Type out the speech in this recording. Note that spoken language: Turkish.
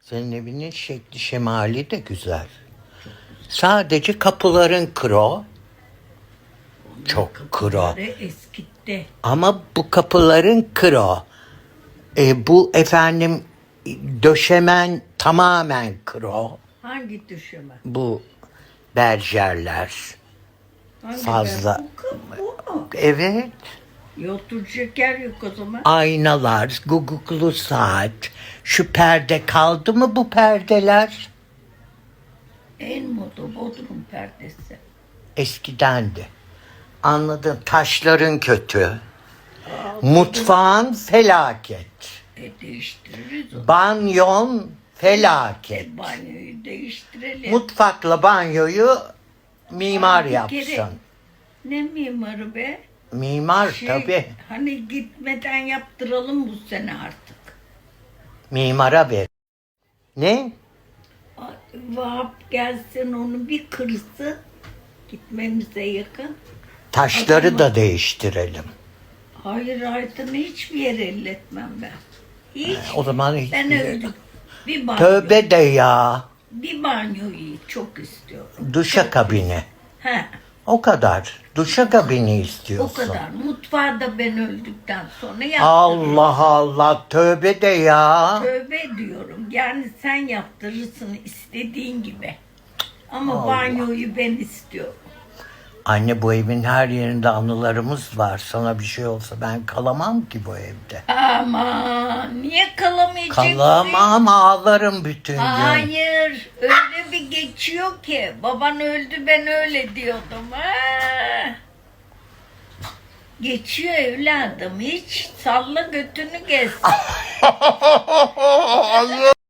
Senin evinin şekli şemali de güzel. Sadece kapıların kro. Çok kro. Eskitti. Ama bu kapıların kro. E, bu efendim döşemen tamamen kro. Hangi düşeme? Bu berjerler. Hangi Fazla. Bu, bu mu? Evet. Oturacak yer yok o zaman. Aynalar, guguklu saat. Şu perde kaldı mı bu perdeler? En moda bodrum perdesi. Eskidendi. Anladın. Taşların kötü. Mutfağın felaket. E değiştiririz onu. Banyon felaket. E, banyoyu değiştirelim. Mutfakla banyoyu mimar kere- yapsın. ne mimarı be? Mimar Şey, tabii. Hani gitmeden yaptıralım bu sene artık. Mimara ver. Ne? Ay, Vahap gelsin onu bir kırsın. Gitmemize yakın. Taşları da değiştirelim. Hayır hayatını hiçbir yere elletmem ben. Hiç. O zaman hiç Ben öldüm. Bir banyo. Tövbe de ya. Bir banyoyu çok istiyorum. Duşa kabini. He, O kadar. Duşa kabini o istiyorsun. kadar. Mutfağı da ben öldükten sonra yaptırırım. Allah Allah tövbe de ya. Tövbe diyorum. Yani sen yaptırırsın istediğin gibi. Ama banyoyu ben istiyorum. Anne bu evin her yerinde anılarımız var. Sana bir şey olsa ben kalamam ki bu evde. Ama niye kalamayacaksın? Kalamam ağlarım bütün gün. Hayır. Öyle geçiyor ki. Baban öldü ben öyle diyordum. Ha. Geçiyor evladım. Hiç salla götünü gez.